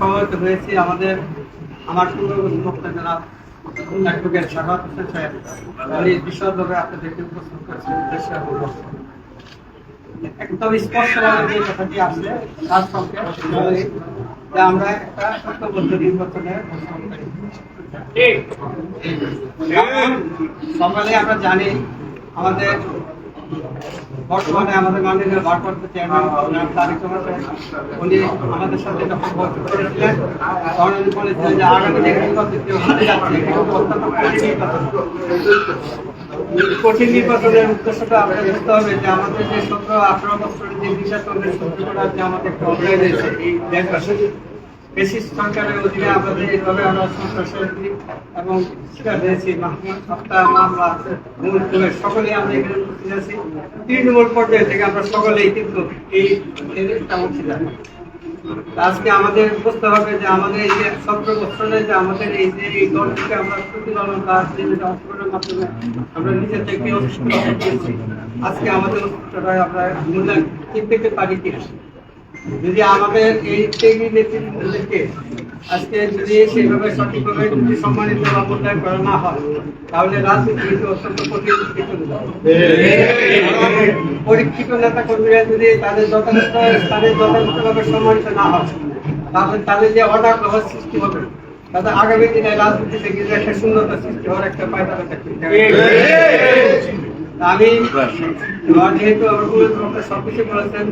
সমবেত হয়েছি আমাদের আমার অ্যাডভোকেট হোসেন সাহেব। উনি বিশদভাবে আপনাদেরকে উপস্থাপন এবং একদম স্পষ্টভাবে যে কথাটি আসলে তার সঙ্গে যে আমরা একটা সকালে আমরা জানি আমাদের বর্তমানে আমাদের মাননীয় ভারপ্রাপ্ত চেয়ারম্যান তারেক উনি আমাদের সাথে যখন বৈঠক করেছিলেন তখন উনি বলেছিলেন যে আগামী যে নির্বাচন হতে যাচ্ছে অত্যন্ত কঠিন নির্বাচন। কঠিন নির্বাচনের উদ্দেশ্যটা আপনার বুঝতে হবে যে আমাদের যে সতেরো আঠারো বছরের যে নির্বাচনের করার যে আমাদের অধ্যায় রয়েছে, এই বেশি সরকারের অধীনে আমাদের এইভাবে আমরা সন্ত্রাসের এবং শিকার হয়েছি হত্যা মামলা মূল সকলেই আমরা এখানে উপস্থিত আছি। তৃণমূল পর্যায়ে থেকে আমরা সকলেই কিন্তু এই অংশীদার আজকে আমাদের বুঝতে হবে যে আমাদের এই যে সতেরো বছরে যে আমাদের এই যে এই দলটিকে আমরা প্রতিপালন বা অংশগ্রহণের মাধ্যমে আমরা নিজের থেকে আজকে আমাদের আমরা মূল্যায়ন ঠিক পেতে পারি কিনা। যদি আমাদের এই ত্যাগী নেতৃত্বদেরকে আজকে যদি সেইভাবে সঠিকভাবে যদি সম্মানিত বা মূল্যায়ন না হয়, তাহলে রাজনীতি কিন্তু অত্যন্ত পরীক্ষিত নেতা কর্মীরা যদি তাদের যথাযথ স্থানে যথাযথভাবে সম্মানিত না হয়, তাহলে তাদের যে অর্ডার প্রভাব সৃষ্টি হবে তাদের আগামী দিনে রাজনীতিতে কিন্তু একটা শূন্যতা সৃষ্টি হওয়ার একটা পায়তারা থাকবে। আমি যেহেতু আমার উপরে সবকিছু বলেছেন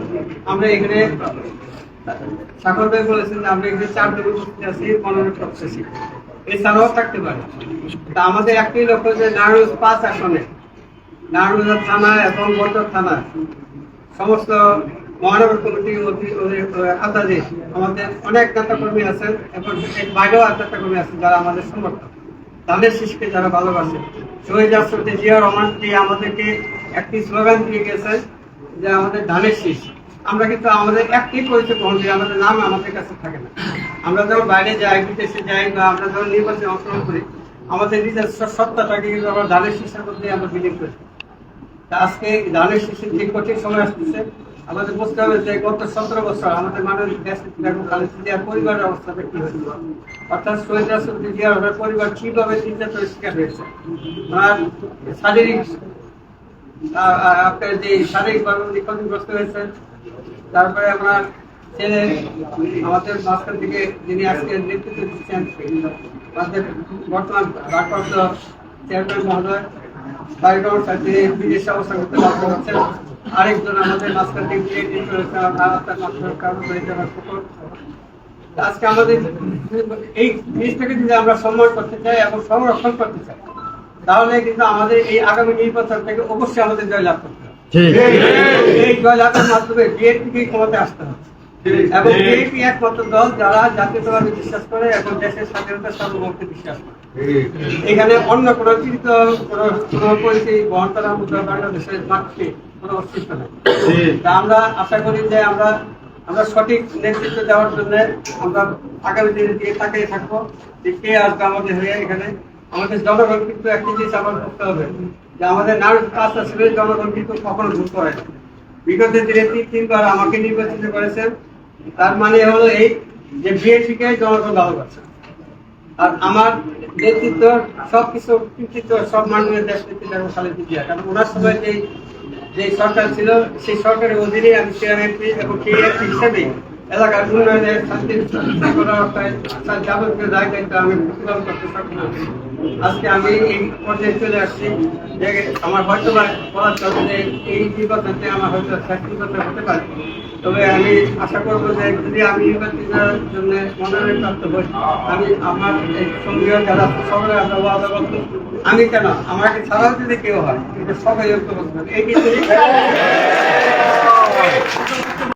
আমরা এখানে সাগর ভাই বলেছেন যে আমরা এখানে চার দিন উপস্থিত আছি মনোনয়ন প্রক্সেসি এছাড়াও থাকতে পারে। তা আমাদের একটি লক্ষ্য যে নারায়ণ পাঁচ আসনে নারায়ণ থানা এবং বন্দর থানা সমস্ত মহানগর কমিটির অধি- আমাদের অনেক নেতা কর্মী আছেন এবং বাইরেও নেতা কর্মী আছেন যারা আমাদের সমর্থক। তাদের শিশুকে যারা ভালোবাসে শহীদ রাষ্ট্রপতি জিয়া রহমান যে আমাদেরকে একটি স্লোগান দিয়ে গেছেন যে আমাদের ধানের শীষ। আমরা কিন্তু আমাদের একটি পরিচয় গ্রহণ করি, আমাদের নাম আমাদের কাছে থাকে না। আমরা যখন বাইরে যাই, বিদেশে যাই বা আমরা যখন নির্বাচনে অংশগ্রহণ করি, আমাদের নিজস্ব সত্তাটাকে কিন্তু আমরা ধানের শীষের মধ্যে আমরা বিলীন করি। আজকে ধানের শিশুর যে কঠিন সময় আসতেছে। আমাদের বুঝতে হবে যে গত সতেরো বছর আমাদের মাননীয় জিয়ার পরিবারের অবস্থাটা কি হয়েছিল অর্থাৎ শহীদ রাষ্ট্রপতি জিয়া রহমানের পরিবার কীভাবে নির্যাতনের শিকার হয়েছে? আর শারীরিক আপনার যে শারীরিকভাবে উনি ক্ষতিগ্রস্ত হয়েছে, তারপরে আমার ছেলে আমাদের মাঝখান থেকে যিনি আজকে নেতৃত্ব দিচ্ছেন, আমাদের বর্তমান ভারপ্রাপ্ত চেয়ারম্যান মহোদয় সাথে বিদেশে করতে বাধ্য হচ্ছেন। আরেকজন আমাদের কুকুর তা আজকে আমাদের এই জিনিসটাকে যদি আমরা সম্মান করতে চাই এবং সংরক্ষণ করতে চাই তাহলে কিন্তু আমাদের এই আগামী নির্বাচন থেকে অবশ্যই আমাদের জয়লাভ করতে হবে। এই জয়লাভের মাধ্যমে বিএনপিকে ক্ষমতায় আসতে হবে। এবং বিএনপি একমাত্র দল যারা জাতীয়তাবাদে বিশ্বাস করে এবং দেশের স্বাধীনতা সার্বভৌমত্বে বিশ্বাস করে। এখানে অন্য কোনো চিন্তিত কোনো পরিচয় বহন মতো বাংলাদেশের মাঠে কোনো অস্তিত্ব নেই। তা আমরা আশা করি যে আমরা আমরা সঠিক নেতৃত্ব দেওয়ার জন্য আমরা আগামী দিনে দিয়ে তাকিয়ে থাকব যে কে আসবে আমাদের হয়ে এখানে। আমাদের জনগণ কিন্তু একটি জিনিস আমার করতে হবে যে আমাদের নারী কাজ আসলে জনগণ কিন্তু কখনো ভুল করে। বিগত দিনে তিন তিনবার আমাকে নির্বাচিত করেছেন। তার মানে হলো এই যে বিএনপিকে জনগণ ভালোবাসে। আর আমার নেতৃত্ব সবকিছু কৃতিত্ব সব মাননীয় দেশ নেতৃত্ব এবং খালেদা জিয়া কারণ ওনার সময় যে যে সরকার ছিল, সেই সরকারের অধীনে আমি চেয়ার এমপি এবং সেই এমপি হিসেবে এলাকার উন্নয়নে শান্তি যাবতীয় দায় দায়িত্ব আমি প্রতিপালন করতে সক্ষম। আজকে আমি এই পর্যায়ে চলে আসছি যে আমার হয়তো বা বলার চলছে এই নির্বাচনতে আমার হয়তো নির্বাচন হতে পারে তবে আমি আশা করব যে যদি আমি ইউনিভার্সিটির জন্য মনোনয়ন প্রাপ্ত হই, আমি আমার এই সঙ্গীয় যারা সকলে আমরা ওয়াদা করব আমি কেন আমাকে ছাড়াও যদি কেউ হয়, এটা সবাই ঐক্যবদ্ধ হবে। এই কিন্তু